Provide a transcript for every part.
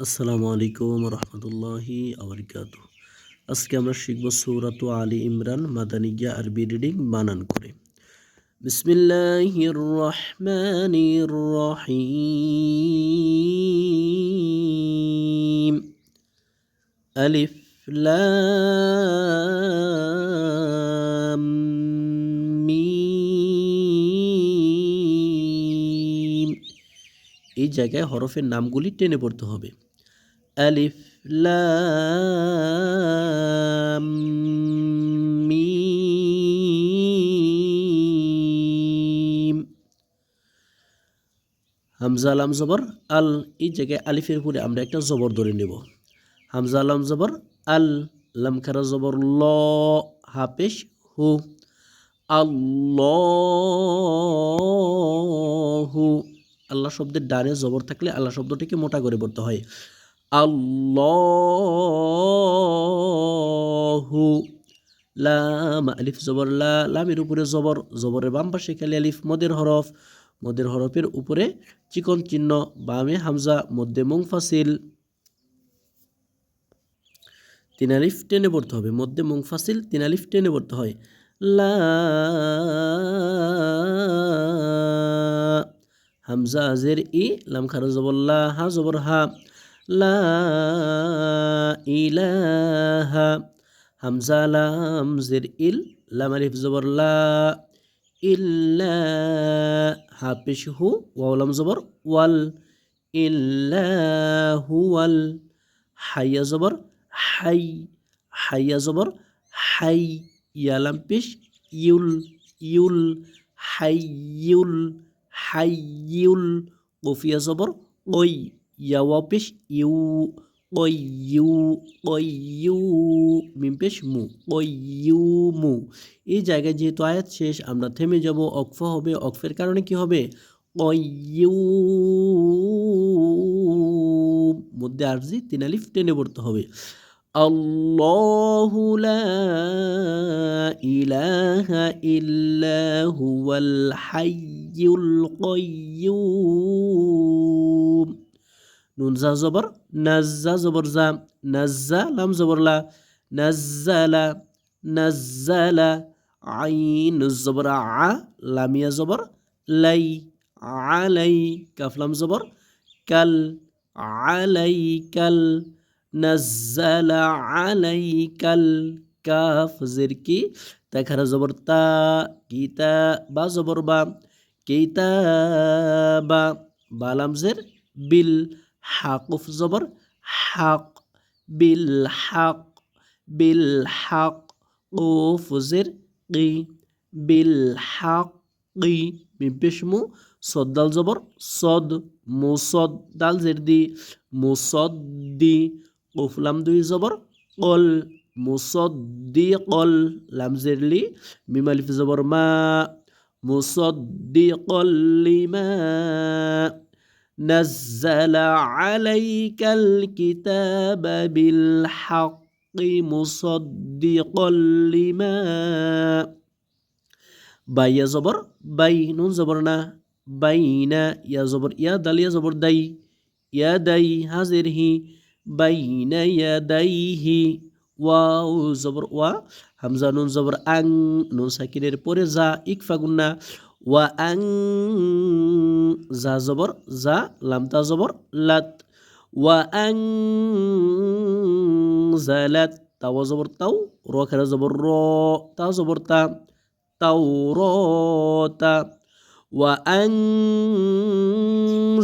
আসসালামু আলাইকুম রহমতুল্লাহি আবরকাত। আজকে আমরা শিখব সৌরাত আলী ইমরান মাদানিয়া আরবি রিডিং বানান করে। বিসমিল্লাহির রহমানির রহিম। আলিফ এই জায়গায় হরফের নামগুলি টেনে পড়তে হবে। আলিফ হামজা, লাম, জবর, আল এই জায়গায় আলিফের উপরে আমরা একটা জবর ধরে নেব। হামজা, লাম, জবর, আল, লাম খারা, জবর, ল হাপেশ হু। আল্লাহু আল্লাহ শব্দের ডানে জবর থাকলে আল্লাহ শব্দটিকে মোটা করে পড়তে হয়। আল্লাহু লাম, আলিফ জবর, লা, লামের উপরে জবর, জবরের বাম পাশে খালি আলিফ, মদের হরফ। মদের হরফের উপরে চিকন চিহ্ন, বামে হামজা, মধ্যে মুংফাসিল তিন আলিফ টেনে পড়তে হবে, মধ্যে মুংফাসিল তিন আলিফ টেনে পড়তে হয়। লা হামজা আজের ই লাম খারা জবর লা হা জবর হা লা ইলাহা, হামজা লাম জের ইল লাম আলিফ জবর লা ইল্লা হা পেশ হু ওয়ালাম জবর, ওয়াল ইল্লাহু ওয়াল হাইয়া জবর, হাই, হাইয়া জবর হাই ইয়ালাম পেশ, ইউল ইউল, হাইয়ুল হাইয়ুল কফিয়া জবর ওই ইয়াওয়া পেশ ইউ ওই ইউ ওই ইউ মিম পেশ মু ওই ইউ মু এই জায়গায় যেহেতু আয়াত শেষ আমরা থেমে যাব অক্ফ হবে অক্ফের কারণে কি হবে ওই ইউ মধ্যে আরজি তিন আলিফ টেনে পড়তে হবে الله لا إله إلا هو الحي القيوم নুন জা জবর নাজ্জা জবর জা নাজ্জা লাম জবর লা নাজ্জালা নাজ্জালা আইন জবর আ লামিয়া জবর লাই আলাই কাফলাম জবর কাল আলাই কাল نزل عليك الكاف زركي تكهر زبر تا كتاب زبر با كتاب كتابا بالامزر بالحق في زبر حق. بالحق. بالحق قوف زر قي. بالحق. قي بشمو صد دال زبر. صد. مصد دال زر دي مصد دي قوف لم دوي زبر. قل. مصد دي قل. لم زر لي مما الف زبر ما. مصدقا لما نزل عليك الكتاب بالحق مصدقا لما. باي زبر باي نون زبرنا بين يا زبر. يا دل يا زبر دي يدي هزره بين يديه. واو زبر و হামজা নুন জবর আং নুন সাকিনের পরে যা ইকফা গুন্না ওয়া আং যা জবর যা লামতা জবর লাত ওয়া আং জালাত তাও জবর তাও র খেরা জবর র তা জবর তা তাও র তা ওয়া আং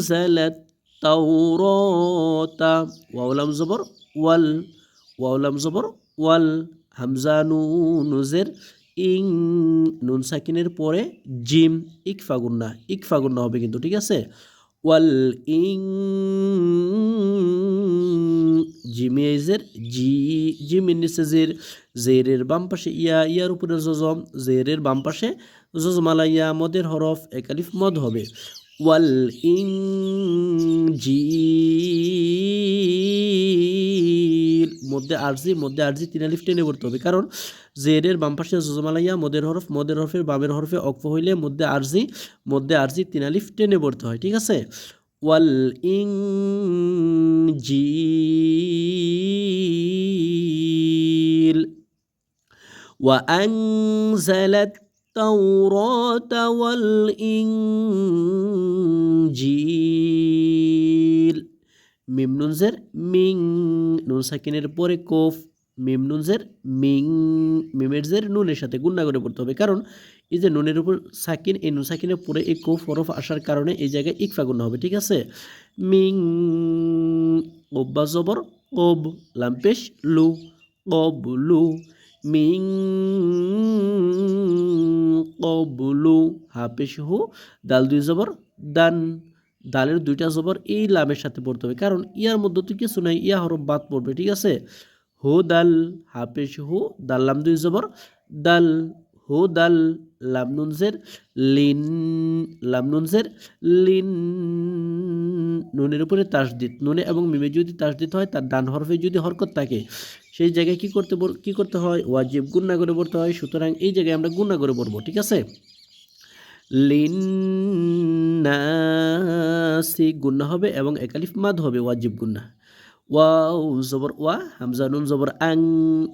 জালাত তাওরাতা ওয়াউলাম জবর ওয়াল ওয়াউলাম জবর ওয়াল হামজা নুজের ইং নুন সাকিনের পরে জিম ইকফা গুন্না ইকফা গুন্না হবে কিন্তু, ঠিক আছে? ওয়াল ইং জিমেজের জি, জিমের নিচে জের, জেরের বাম পাশে ইয়া, ইয়ার উপরে জজম, জেরের বাম পাশে জজমালা ইয়া মদের হরফ একালিফ মদ হবে। ওয়াল ইনজিল মধ্যে আরজি মধ্যে আরজি তিন আলিফ টেনে পড়তে হবে কারণ জেরের বাম পাশে জজমালাইয়া মদের হরফ মদের হরফের বামের হরফে অক্ফ হইলে মধ্যে আরজি মধ্যে আরজি তিন আলিফ টেনে পড়তে হয় ঠিক আছে ওয়াল ইং الإنجيل وأنزل التوراة والإنجيل মিম নুনজের মিং নুন সাকিনের পরে কোফ মিমনুনজের মিং মিমের জের নুনের সাথে গুন্না করে পড়তে হবে। কারণ, এই যে নুনের উপর সাকিন, এই নুন সাকিনের পরে এই কোফ হরফ আসার কারণে এই জায়গায় ইকফা গুন্না হবে, ঠিক আছে? মিং, ওব্বা জবর, ওব, লাম্পেশ, লু কবলু মিং কবলু হাফেশ হু, দাল দুই জবর, দান দালের দুইটা জবর এই লামের সাথে পড়তে হবে। কারণ ইয়ার মধ্যে তো কিছু নাই, ইয়া হরফ বাদ পড়বে, ঠিক আছে? হো, দাল, হাফেশ, হো, দাল, লাম দুই জবর। দাল, হো, দাল, লাম নুনজের লিন, লাম নুনজের লিন, নুনের উপরে তাসদিদ। নুনে এবং মিমে যদি তাসদিদ হয়, তার ডান হরফে যদি হরকত থাকে, সেই জায়গায় কি করতে কি করতে হয়? ওয়াজিব গুন্না করে পড়তে হয়। সুতরাং এই জায়গায় আমরা গুন্না করে পড়ব, ঠিক আছে? লিন্নাসি গুন্না হবে এবং একালিফ মাদ হবে, ওয়াজিব গুন্না। ওয়াও, জবর, ওয়া, হামজা, নুন, জবর, আং,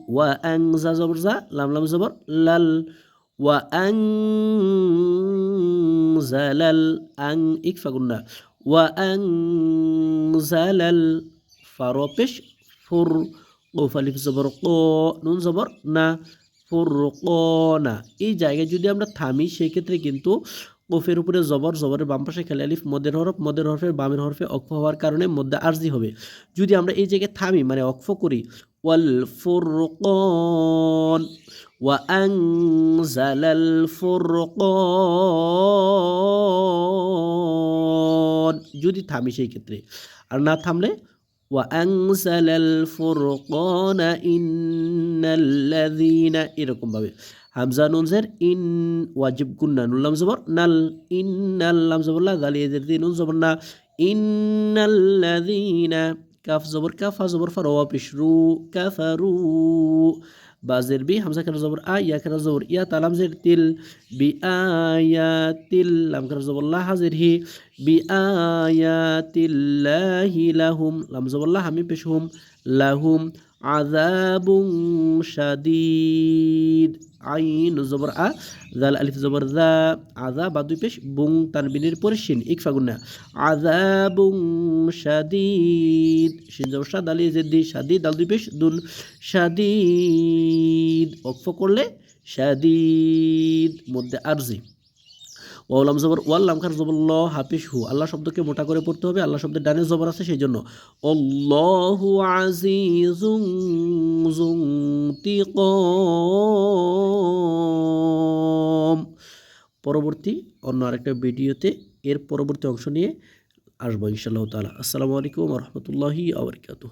ওয়া, আং, জা, জবর, জা, লাম লাম, জবর, লাল। ওয়া, আং জালাল আং, ইকফা গুন্না। ওয়া, আং জালাল ফারো, পেশ, ফুর কোফ আলিফ, জবর, ক, নুন, জবর, না। ফুরকনা। এই জায়গায় যদি আমরা থামি সেই ক্ষেত্রে কিন্তু কফের উপরে জবর, জবরের বাম পাশে খেলে আলিফ, মদের হরফ, মদের হরফের বামের হরফে অক্ষ হওয়ার কারণে মধ্যে আর্জি হবে। যদি আমরা এই জায়গায় থামি মানে অক্ফ করি, ওয়াল ফুরকন আনজালাল ফুরকন। যদি থামি, সেই ক্ষেত্রে। আর না থামলে وأنزل الفرقان إن الذين এরকম ভাবে হামজা নুনজের ইন ওয়াজিব গুন্না নুন লাম জবর নাল ইন্নাল লাম জবর লা গালি এদের দিন নুন জবর না ইন্নাল্লাযীনা কাফ জবর কাফা জবর ফার ওয়া পিশরু কাফারু বাজের বি হামজা কেন জবর আ ইয়া কেন জবর ইয়া তালাম জের তিল বি আয়াতিল লাম কেন জবর লা হাজির হি বি আয়াতিল্লাহি লাহুম লাম জবর লা হামি পেশ হুম লাহুম আযাবুন শাদীদ আইন জবর আ জাল আলিফ জবর জা আযা বা দুই বুং তানবিনের পরে শিন ইকফা গুন্না আযাবুন শাদীদ শিন জবর শাদ আলি জেদি শাদীদ দাল দুই পেশ দুন শাদীদ অক্ফ করলে মধ্যে আরজি ওয়ালাম জবর ওয়াল্লাম খার ল হাফিস হু আল্লাহ শব্দকে মোটা করে পড়তে হবে, আল্লাহ শব্দের ডানে জবর আছে সেই জন্য। অল্লাহু আজিজুং পরবর্তী অন্য আরেকটা ভিডিওতে, এর পরবর্তী অংশ নিয়ে আসব ইনশাআল্লাহ তাআলা। আসসালামু আলাইকুম রহমতুল্লাহি আবরকাতুহ